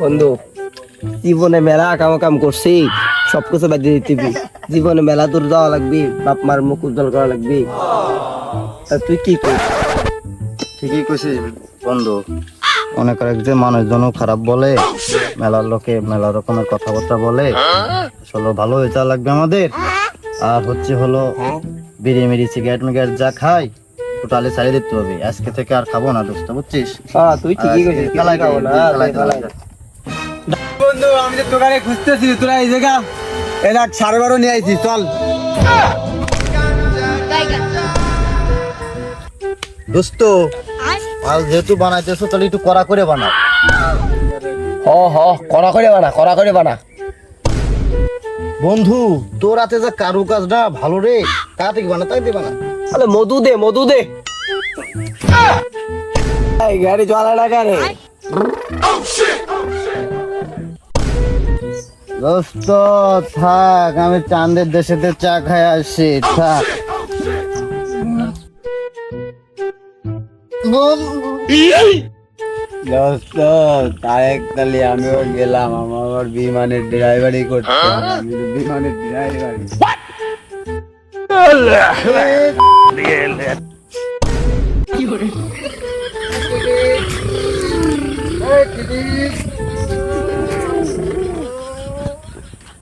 বন্ধু জীবনে মেলা কাম কাম করছি সবকিছু বাদ দিয়ে দিবি। জীবনে মেলা দূর যাওয়া লাগবি বাপ মার মুখ উজ্জ্বল করা লাগবি। তা তুই কি করবি ঠিকই কইছিস বন্ধু। অনেক আরেক যে মানুষজনও খারাপ বলে মেলার লোকে মেলা রকমের কথাবার্তা বলে। আসলে ভালো যাওয়া লাগবে আমাদের। আর হচ্ছে হলো বিড়ি মিড়ি সিগারেট মিগারেট যা খাই টোটালি ছাড়িয়ে দিতে হবে। আজকে থেকে আর খাব না দোস্ত বুঝছিস? হ্যাঁ তুই ঠিকই করছিস বন্ধু আমি তো দোকানে খুঁজতেছি তোরা এই জায়গা এরা সাড়ে বারো নিয়ে আইছি চল। দোস্ত মাল যেহেতু বানাইতেছো তাহলে একটু কড়া করে বানাও। হ হ কড়া করে বানা কড়া করে বানা। বন্ধু তোর হাতে যে কারু কাজটা ভালো রে তা থেকে বানা তাই দিয়ে বানা। তাহলে মধু দে মধু দে। এই গাড়ি চলা না কেন? দোস্ত থাক আমি চাঁদের দেশেতে চা খাই আসছি থাক। দোস্ত তারেক তালি আমিও গেলাম আমার বিমানের ড্রাইভারি করতে আমি তো বিমানের ড্রাইভারি। এই,